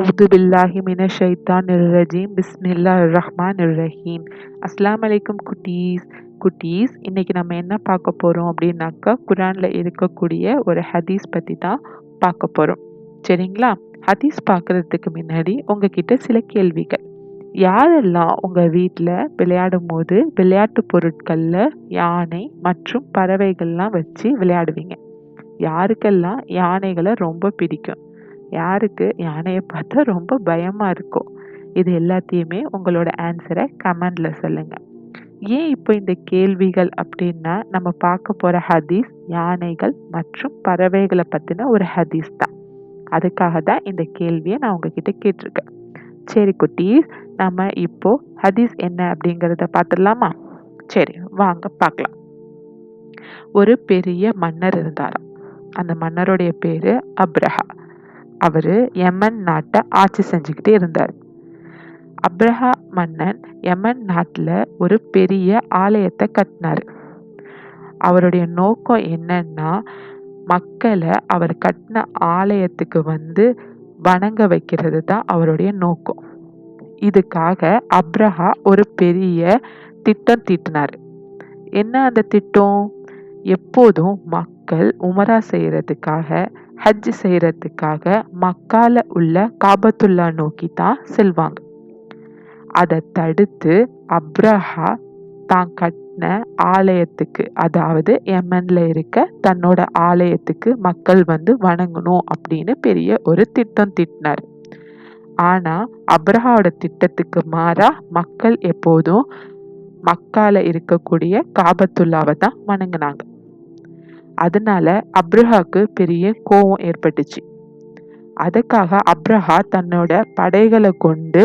அவுது பில்லாஹி மின ஷைத்தான் ரஜீம் பிஸ்மில்லா ரஹ்மான் ரஹீம் அஸ்லாம் அலைக்கும் குட்டீஸ் குட்டீஸ் இன்னைக்கு நம்ம என்ன பார்க்க போகிறோம் அப்படின்னாக்கா குரானில் இருக்கக்கூடிய ஒரு ஹதீஸ் பற்றி தான் பார்க்க போகிறோம் சரிங்களா? ஹதீஸ் பார்க்குறதுக்கு முன்னாடி உங்ககிட்ட சில கேள்விகள். யாரெல்லாம் உங்கள் வீட்டில் விளையாடும் போது விளையாட்டு பொருட்களில் யானை மற்றும் பறவைகள்லாம் வச்சு விளையாடுவீங்க? யாருக்கெல்லாம் யானைகளை ரொம்ப பிடிக்கும்? யாருக்கு யானையை பார்த்தா ரொம்ப பயமாக இருக்கும் இது எல்லாத்தையுமே உங்களோட ஆன்சரை கமெண்டில் சொல்லுங்கள் ஏன் இப்போ இந்த கேள்விகள் அப்படின்னா நம்ம பார்க்க போகிற ஹதீஸ் யானைகள் மற்றும் பறவைகளை பற்றின ஒரு ஹதீஸ் தான். அதுக்காக தான் இந்த கேள்வியை நான் உங்ககிட்ட கேட்டிருக்கேன். சரி குட்டீஸ் நம்ம இப்போ ஹதீஸ் என்ன அப்படிங்கிறத பார்த்துடலாமா? சரி வாங்க பார்க்கலாம். ஒரு பெரிய மன்னர் இருந்தாராம். அந்த மன்னருடைய பேர் அப்ரஹா. அவர் யமன் நாட்டை ஆட்சி செஞ்சுக்கிட்டே இருந்தார். அப்ரஹா மன்னன் யமன் நாட்டில் ஒரு பெரிய ஆலயத்தை கட்டினார். அவருடைய நோக்கம் என்னன்னா மக்களை அவர் கட்டின ஆலயத்துக்கு வந்து வணங்க வைக்கிறது தான் அவருடைய நோக்கம். இதுக்காக அப்ரஹா ஒரு பெரிய திட்டம் தீட்டினார். என்ன அந்த திட்டம்? எப்போதும் மக்கள் உமரா செய்கிறதுக்காக ஹஜ் செய்கிறதுக்காக மக்கால உள்ள காபத்துல்லா நோக்கி தான் செல்வாங்க. அதை தடுத்து அப்ரஹா தான் கட்டின ஆலயத்துக்கு அதாவது எமன்ல இருக்க தன்னோட ஆலயத்துக்கு மக்கள் வந்து வணங்கணும் அப்படின்னு பெரிய ஒரு திட்டம் திட்டினார். ஆனா அப்ரஹாவோட திட்டத்துக்கு மாறா மக்கள் எப்போதும் மக்கால இருக்கக்கூடிய காபத்துல்லாவை தான் வணங்கினாங்க. அதனால அப்ரஹாக்கு பெரிய கோபம் ஏற்பட்டுச்சு. அதுக்காக அப்ரஹா தன்னோட படைகளை கொண்டு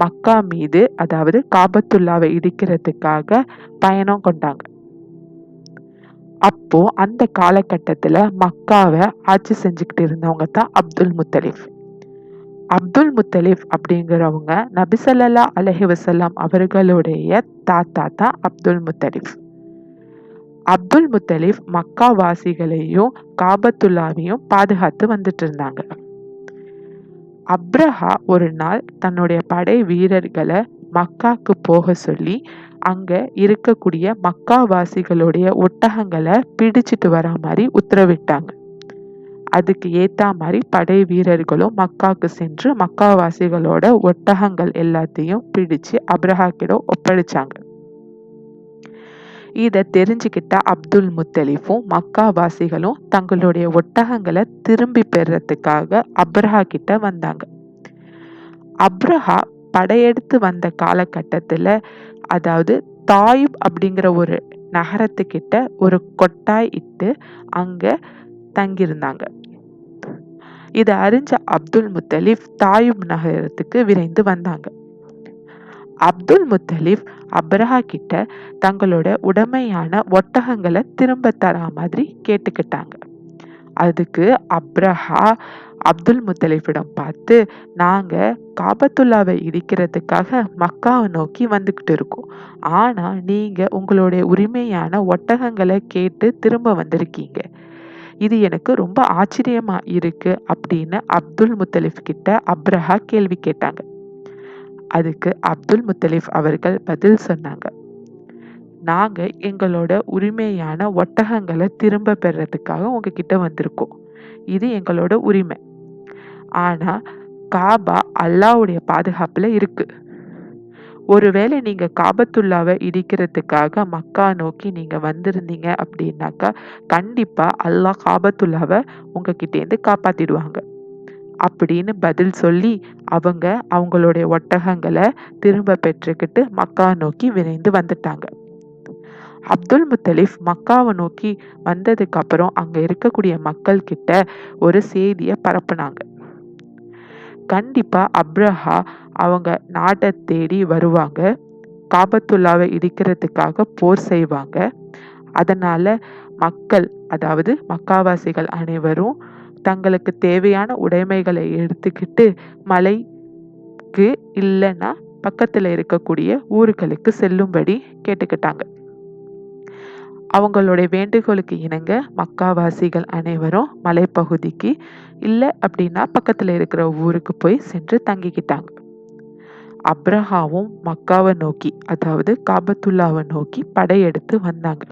மக்கா மீது அதாவது காபத்துல்லாவை இடிக்கிறதுக்காக பயணம் கொண்டாங்க. அப்போ அந்த காலகட்டத்தில் மக்காவை ஆட்சி செஞ்சுக்கிட்டு இருந்தவங்க தான் அப்துல் முத்தலிஃப் அப்துல் முத்தலிஃப் அப்படிங்கிறவங்க நபிசல்லா அலஹி வசல்லாம் அவர்களுடைய தாத்தா தான் அப்துல் முத்தலிஃப் அப்துல் முத்தலிஃப் மக்கா வாசிகளையும் காபத்துல்லாவையும் பாதுகாத்து வந்துட்டு இருந்தாங்க அப்ரஹா ஒரு நாள் தன்னுடைய படை வீரர்களை மக்காக்கு போக சொல்லி அங்க இருக்கக்கூடிய மக்காவாசிகளுடைய ஒட்டகங்களை பிடிச்சிட்டு வர மாதிரி உத்தரவிட்டாங்க. அதுக்கு ஏத்தா மாதிரி படை வீரர்களும் மக்காக்கு சென்று மக்காவாசிகளோட ஒட்டகங்கள் எல்லாத்தையும் பிடிச்சு அப்ரஹா கிட்ட ஒப்படைச்சாங்க. இதை தெரிஞ்சுக்கிட்ட அப்துல் முத்தலிஃபும் மக்காவாசிகளும் தங்களுடைய ஒட்டகங்களை திரும்பி பெறத்துக்காக அப்ரஹா கிட்ட வந்தாங்க. அப்ரஹா படையெடுத்து வந்த காலகட்டத்தில் அதாவது தாயிப் அப்படிங்கிற ஒரு நகரத்துக்கிட்ட ஒரு கொட்டாய் இட்டு அங்கே தங்கியிருந்தாங்க. இதை அறிஞ்ச அப்துல் முத்தலிஃப் தாயிப் நகரத்துக்கு விரைந்து வந்தாங்க. அப்துல் முத்தலிஃப் அப்ரஹா கிட்ட தங்களோட உடமையான ஒட்டகங்களை திரும்ப தரா மாதிரி கேட்டுக்கிட்டாங்க. அதுக்கு அப்ரஹா அப்துல் முத்தலிஃபிடம் பார்த்து நாங்கள் காபத்துல்லாவை இடிக்கிறதுக்காக மக்காவை நோக்கி வந்துக்கிட்டு இருக்கோம். ஆனால் நீங்கள் உங்களுடைய உரிமையான ஒட்டகங்களை கேட்டு திரும்ப வந்திருக்கீங்க. இது எனக்கு ரொம்ப ஆச்சரியமாக இருக்குது அப்படின்னு அப்துல் முத்தலிஃப் கிட்ட அப்ரஹா கேள்வி கேட்டாங்க. அதுக்கு அப்துல் முத்தலிஃப் அவர்கள் பதில் சொன்னாங்க. நாங்க எங்களோட உரிமையான ஒட்டகங்களை திரும்ப பெறதுக்காக உங்ககிட்ட வந்திருக்கோம். இது எங்களோட உரிமை. ஆனா காபா அல்லாவுடைய பாதுகாப்புல இருக்கு. ஒருவேளை நீங்க காபத்துள்ளாவை இடிக்கிறதுக்காக மக்கா நோக்கி நீங்க வந்திருந்தீங்க அப்படின்னாக்கா கண்டிப்பா அல்லாஹ் காபத்துள்ளாவை உங்ககிட்டேருந்து காப்பாத்திடுவாங்க. அப்படின்னு பதில் சொல்லி அவங்க அவங்களுடைய ஒட்டகங்களை திரும்ப பெற்றுக்கிட்டு மக்கா நோக்கி விரைந்து வந்துட்டாங்க. அப்துல் முத்தலிஃப் மக்காவை நோக்கி வந்ததுக்கு அப்புறம் அங்க இருக்கக்கூடிய மக்கள் கிட்ட ஒரு செய்தியை பரப்புனாங்க. கண்டிப்பா அப்ரஹா அவங்க நாட்டை தேடி வருவாங்க. காபத்துல்லாவை இடிக்கிறதுக்காக போர் செய்வாங்க. அதனால மக்கள் அதாவது மக்காவாசிகள் அனைவரும் தங்களுக்கு தேவையான உடைமைகளை எடுத்துக்கிட்டு மலைக்கு இல்லைன்னா பக்கத்தில் இருக்கக்கூடிய ஊர்களுக்கு செல்லும்படி கேட்டுக்கிட்டாங்க. அவங்களுடைய வேண்டுகோளுக்கு இணங்க மக்காவாசிகள் அனைவரும் மலைப்பகுதிக்கு இல்லை அப்படின்னா பக்கத்தில் இருக்கிற ஊருக்கு போய் சென்று தங்கிக்கிட்டாங்க. அப்ரஹாவும் மக்காவை நோக்கி அதாவது காபத்துல்லாவை நோக்கி படையெடுத்து வந்தாங்க.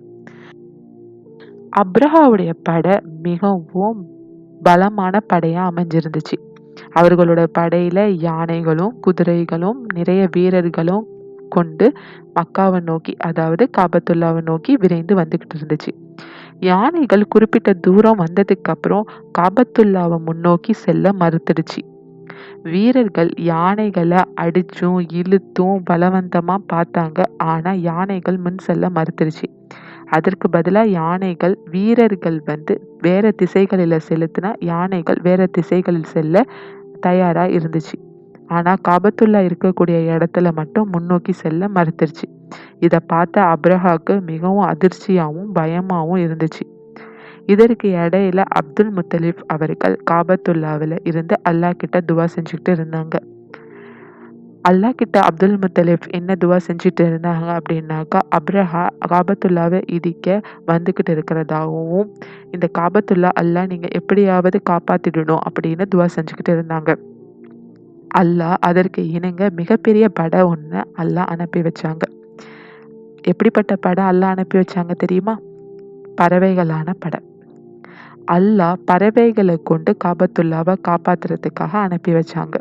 அப்ரஹாவுடைய படை மிகவும் பலமான படையா அமைஞ்சிருந்துச்சு. அவர்களோட படையில யானைகளும் குதிரைகளும் நிறைய வீரர்களும் கொண்டு மக்காவை நோக்கி அதாவது காபத்துல்லாவை நோக்கி விரைந்து வந்துகிட்டு இருந்துச்சு. யானைகள் குறிப்பிட்ட தூரம் வந்ததுக்கு அப்புறம் காபத்துல்லாவை முன்னோக்கி செல்ல மறுத்துடுச்சு. வீரர்கள் யானைகளை அடிச்சும் இழுத்தும் பலவந்தமா பார்த்தாங்க. ஆனா யானைகள் முன் செல்ல மறுத்துருச்சு அதற்கு பதிலாக யானைகள் வீரர்கள் வந்து வேற திசைகளில் செலுத்தினா யானைகள் வேற திசைகளில் செல்ல தயாராக இருந்துச்சு. ஆனால் காபத்துல்லா இருக்கக்கூடிய இடத்துல மட்டும் முன்னோக்கி செல்ல மறுத்துருச்சு. இதை பார்த்த அப்ரஹாக்கு மிகவும் அதிர்ச்சியாகவும் பயமாகவும் இருந்துச்சு. இதற்கு இடையில அப்துல் முத்தலிப் அவர்கள் காபத்துல்லாவில் இருந்து அல்லாஹ் கிட்ட துவா செஞ்சுக்கிட்டு இருந்தாங்க. அல்லாஹ் கிட்ட அப்துல் முத்தலிப் என்ன துவா செஞ்சுட்டு இருந்தாங்க அப்படின்னாக்கா அப்ரஹா காபத்துல்லாவை இடிக்க வந்துக்கிட்டு இருக்கிறதாகவும் இந்த காபத்துல்லா அல்லாஹ் நீங்கள் எப்படியாவது காப்பாற்றிடணும் அப்படின்னு துவா செஞ்சுக்கிட்டு இருந்தாங்க. அல்லாஹ் அதற்கு இணங்க மிகப்பெரிய படம் ஒன்று அல்லாஹ் அனுப்பி வச்சாங்க. எப்படிப்பட்ட படம் அல்லாஹ் அனுப்பி வச்சாங்க தெரியுமா? பறவைகளான படம் அல்லாஹ் பறவைகளை கொண்டு காபத்துல்லாவை காப்பாத்துறதுக்காக அனுப்பி வச்சாங்க.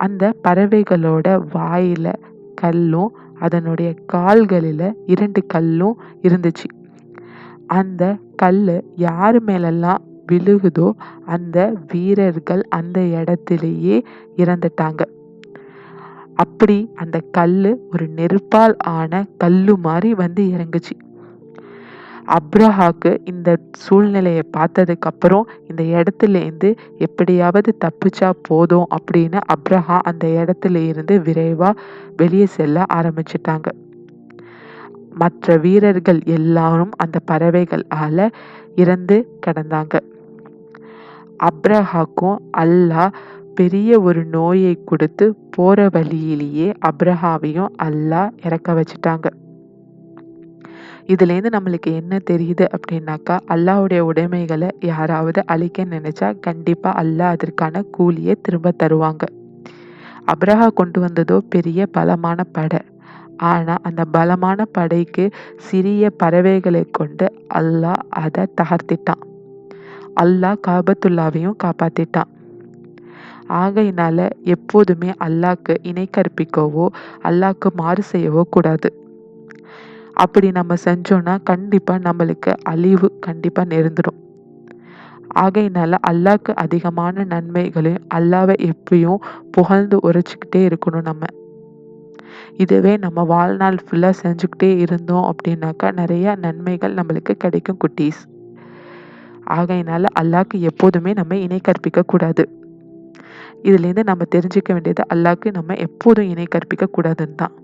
அந்த பறவைகளோட வாயில் கல்லும் அதனுடைய கால்களில் இரண்டு கல்லும் இருந்துச்சு. அந்த கல் யார் மேலெல்லாம் விழுகுதோ அந்த வீரர்கள் அந்த இடத்திலேயே இறந்துட்டாங்க. அப்படி அந்த கல் ஒரு நெருப்பால் ஆன கல்லு மாதிரி வந்து இறங்குச்சு. அப்ரஹாக்கு இந்த சூழ்நிலையை பார்த்ததுக்கப்புறம் இந்த இடத்துலேருந்து எப்படியாவது தப்பிச்சா போதும் அப்படின்னு அப்ரஹா அந்த இடத்துல இருந்து விரைவாக வெளியே செல்ல ஆரம்பிச்சிட்டாங்க. மற்ற வீரர்கள் எல்லாரும் அந்த பறவைகள் இறந்து கிடந்தாங்க. அப்ரஹாக்கும் அல்லாஹ் பெரிய ஒரு நோயை கொடுத்து போகிற வழியிலேயே அப்ரஹாவையும் அல்லாஹ் இறக்க வச்சுட்டாங்க. இதுலேருந்து நம்மளுக்கு என்ன தெரியுது அப்படின்னாக்கா அல்லாஹ்வுடைய உடைமைகளை யாராவது அழிக்க நினைச்சா கண்டிப்பாக அல்லாஹ் அதற்கான கூலியை திரும்ப தருவாங்க. அப்ரஹா கொண்டு வந்ததோ பெரிய பலமான படை. ஆனால் அந்த பலமான படைக்கு சிறிய பறவைகளை கொண்டு அல்லாஹ் அதை தகர்த்திட்டான். அல்லாஹ் காபத்துல்லாவையும் காப்பாத்திட்டான். ஆகையினால எப்போதுமே அல்லாக்கு இணை கற்பிக்கவோ அல்லாக்கு மாறு செய்யவோ கூடாது. அப்படி நம்ம செஞ்சோன்னா கண்டிப்பாக நம்மளுக்கு அழிவு கண்டிப்பாக நேர்ந்துடும். ஆகையினால அல்லாஹ்க்கு அதிகமான நன்மைகளையும் அல்லாவை எப்பயும் புகழ்ந்து உரைச்சிக்கிட்டே இருக்கணும் நம்ம. இதுவே நம்ம வாழ்நாள் ஃபுல்லாக செஞ்சுக்கிட்டே இருந்தோம் அப்படின்னாக்கா நிறைய நன்மைகள் நம்மளுக்கு கிடைக்கும் குட்டீஸ். ஆகையினால அல்லாக்கு எப்போதுமே நம்ம இணை கற்பிக்கக்கூடாது இதுலேருந்து நம்ம தெரிஞ்சுக்க வேண்டியது அல்லாக்கு நம்ம எப்போதும் இணை கற்பிக்க கூடாதுன்னு தான்.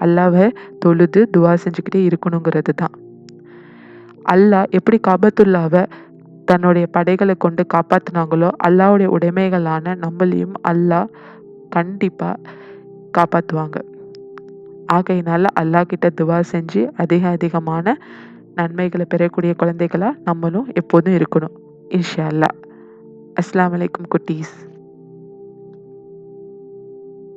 அல்லாவை தொழுது துவா செஞ்சுக்கிட்டே இருக்கணுங்கிறது தான். அல்லாஹ் எப்படி காபத்துல்லாவை தன்னுடைய படைகளை கொண்டு காப்பாற்றினாங்களோ அல்லாவுடைய உடைமைகளான நம்மளையும் அல்லாஹ் கண்டிப்பாக காப்பாற்றுவாங்க ஆகையினால அல்லாஹ் கிட்ட துவா செஞ்சு அதிக அதிகமான நன்மைகளை பெறக்கூடிய குழந்தைகளாக நம்மளும் எப்போதும் இருக்கணும். இன்ஷா அல்லாஹ். அஸ்லாம் அலைக்கும் குட்டீஸ்.